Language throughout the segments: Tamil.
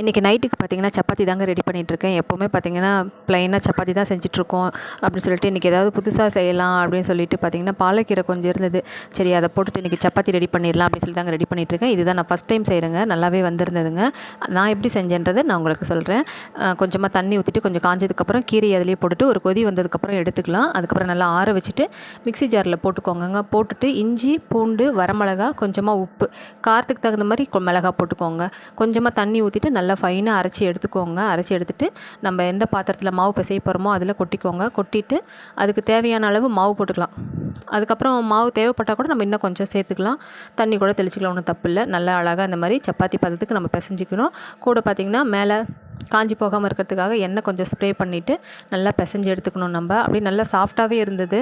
இன்றைக்கி நைட்டுக்கு பார்த்தீங்கன்னா சப்பாத்தி தாங்க ரெடி பண்ணிகிட்ருக்கேன் எப்போவுமே பார்த்தீங்கன்னா ப்ளைனாக சப்பாத்தி தான் செஞ்சிட்ருக்கோம் அப்படின்னு சொல்லிட்டு இன்றைக்கி ஏதாவது புதுசாக செய்யலாம் அப்படின்னு சொல்லிட்டு பார்த்தீங்கன்னா பாலக்கீரை கொஞ்சம் இருந்தது. சரி அதை போட்டுட்டு இன்றைக்கி சப்பாத்தி ரெடி பண்ணிடலாம் அப்படின்னு சொல்லி தாங்க ரெடி பண்ணிகிட்ருக்கேன் இதுதான் நான் ஃபஸ்ட் டைம் செய்கிறேங்க நல்லாவே வந்திருந்ததுங்க. நான் எப்படி செஞ்சேன்றதை நான் உங்களுக்கு சொல்கிறேன் கொஞ்சமாக தண்ணி ஊற்றிட்டு கொஞ்சம் காஞ்சதுக்கப்புறம் கீரை அதிலேயே போட்டுட்டு ஒரு கொதி வந்ததுக்கப்புறம் எடுத்துக்கலாம். அதுக்கப்புறம் நல்லா ஆற வச்சுட்டு மிக்ஸி ஜாரில் போட்டுக்கோங்கங்க. போட்டுட்டு இஞ்சி பூண்டு வரமிளகா கொஞ்சமாக உப்பு காரத்துக்கு தகுந்த மாதிரி கொ- மிளகா போட்டுக்கோங்க. கொஞ்சமாக தண்ணி ஊற்றிட்டு நல்லா ஃபைனாக அரைச்சி எடுத்துக்கோங்க. அரைச்சி எடுத்துகிட்டு நம்ம எந்த பாத்திரத்தில் மாவு பிசைய போகிறோமோ அதில் கொட்டிக்கோங்க. கொட்டிட்டு அதுக்கு தேவையான அளவு மாவு போட்டுக்கலாம். அதுக்கப்புறம் மாவு தேவைப்பட்டால் கூட நம்ம இன்னும் கொஞ்சம் சேர்த்துக்கலாம். தண்ணி கூட தெளிச்சிக்கலாம் ஒன்றும் தப்பு இல்லை. நல்லா அழகாக இந்த மாதிரி சப்பாத்தி பதத்துக்கு நம்ம பிசைஞ்சிக்கணும். கூட பார்த்திங்கன்னா மேலே காஞ்சி போகாமல் இருக்கிறதுக்காக எண்ணெய் கொஞ்சம் ஸ்ப்ரே பண்ணிவிட்டு நல்லா பிசைஞ்சு எடுத்துக்கணும் நம்ம. அப்படியே நல்லா சாஃப்டாகவே இருந்தது.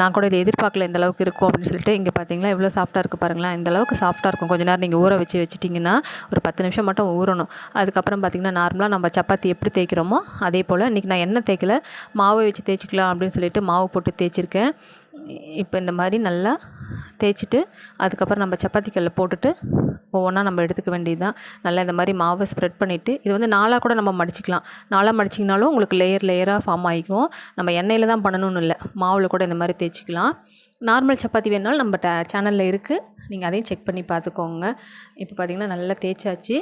நான் கூட இதை எதிர்பார்க்கல இந்த அளவுக்கு இருக்கும் அப்படின்னு சொல்லிட்டு இங்கே பார்த்தீங்களா எவ்வளோ சாஃப்டாக இருக்குது பாருங்களேன். இந்த அளவுக்கு சாஃப்டாக இருக்கும். கொஞ்சம் நேரம் நீங்கள் ஊற வச்சு வச்சுட்டிங்கன்னா ஒரு பத்து நிமிஷம் மட்டும் ஊறணும். அதுக்கப்புறம் பார்த்திங்கன்னா நார்மலாக நம்ம சப்பாத்தி எப்படி தேய்க்கிறோமோ அதே போல் இன்றைக்கி நான் எண்ணெய் தேய்க்கல. மாவை வச்சு தேய்ச்சிக்கலாம் அப்படின்னு சொல்லிட்டு மாவு போட்டு தேய்ச்சிருக்கேன். இப்போ இந்த மாதிரி நல்லா தேய்ச்சிட்டு அதுக்கப்புறம் நம்ம சப்பாத்தி கல்லில் போட்டுட்டு ஒவ்வொன்றா நம்ம எடுத்துக்க வேண்டியது தான். நல்லா இந்த மாதிரி மாவை ஸ்ப்ரெட் பண்ணிவிட்டு இது வந்து நாளாக கூட நம்ம மடிச்சிக்கலாம். நாளாக மடிச்சிங்கனாலும் உங்களுக்கு லேயர் லேயராக ஃபார்ம் ஆகிக்கும். நம்ம எண்ணெயில் தான் பண்ணணும்னு இல்லை. மாவில் கூட இந்த மாதிரி தேய்ச்சிக்கலாம். நார்மல் சப்பாத்தி வேணாலும் நம்ம ட சேனலில் இருக்குது நீங்கள் அதையும் செக் பண்ணி பார்த்துக்கோங்க. இப்போ பார்த்திங்கன்னா நல்லா தேய்ச்சாச்சு.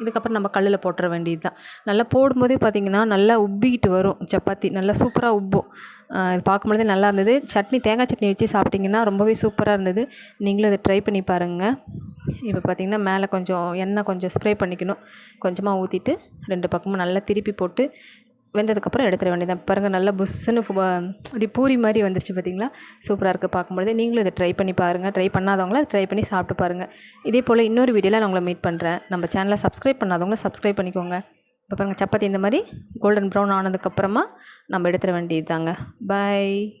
இதுக்கப்புறம் நம்ம கல்லில் போட்டுற வேண்டியது தான். நல்லா போடும்போதே பார்த்திங்கன்னா நல்லா உப்பிக்கிட்டு வரும் சப்பாத்தி. நல்லா சூப்பராக உப்பும். இது பார்க்கும்பொழுதே நல்லா இருந்தது. சட்னி தேங்காய் சட்னி வச்சு சாப்பிட்டிங்கன்னா ரொம்பவே சூப்பராக இருந்தது. நீங்களும் இதை ட்ரை பண்ணி பாருங்கள் இப்போ பார்த்திங்கன்னா மேலே கொஞ்சம் எண்ணெய் கொஞ்சம் ஸ்ப்ரே பண்ணிக்கணும். கொஞ்சமாக ஊற்றிட்டு ரெண்டு பக்கமும் நல்லா திருப்பி போட்டு வெந்ததுக்கப்புறம் எடுத்துட வேண்டியதான் பாருங்கள் நல்லா புஷ்ஷுன்னு ஃபு- அப்படி பூரி மாதிரி வந்துருச்சு பார்த்திங்களா? சூப்பராக இருக்குது பார்க்கும்பொழுது. நீங்களும் இதை ட்ரை பண்ணி பாருங்கள் ட்ரை பண்ணாதவங்கள ட்ரை பண்ணி சாப்பிட்டு பாருங்கள் இதே போல் இன்னொரு வீடியோவில் நான் உங்களை மீட் பண்ணுறேன் நம்ம சேனலை சப்ஸ்கிரைப் பண்ணாதவங்களும் சப்ஸ்கிரைப் பண்ணிக்கோங்க. இப்போ பாருங்கள் சப்பாத்தி இந்த மாதிரி கோல்டன் ப்ரௌன் ஆனதுக்கப்புறமா நம்ம எடுத்துட வேண்டியது தாங்க பை